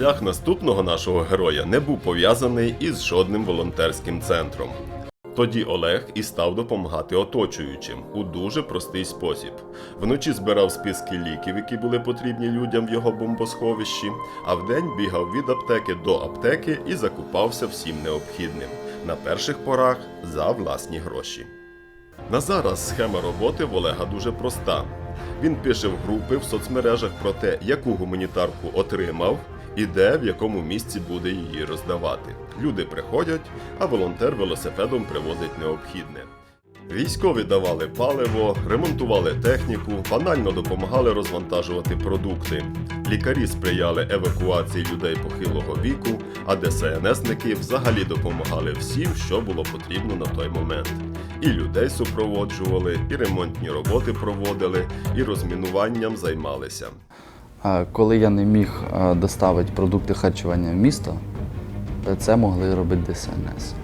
шлях наступного нашого героя не був пов'язаний із жодним волонтерським центром. Тоді Олег і став допомагати оточуючим у дуже простий спосіб. Вночі збирав списки ліків, які були потрібні людям в його бомбосховищі, а вдень бігав від аптеки до аптеки і закупався всім необхідним. На перших порах за власні гроші. На зараз схема роботи в Олега дуже проста. Він пише в групи в соцмережах про те, яку гуманітарку отримав і де в якому місці буде її роздавати. Люди приходять, а волонтер велосипедом привозить необхідне. Військові давали паливо, ремонтували техніку, банально допомагали розвантажувати продукти. Лікарі сприяли евакуації людей похилого віку, а ДСНСники взагалі допомагали всім, що було потрібно на той момент. І людей супроводжували, і ремонтні роботи проводили, і розмінуванням займалися. Коли я не міг е, доставити продукти харчування в місто, це могли робити ДСНС.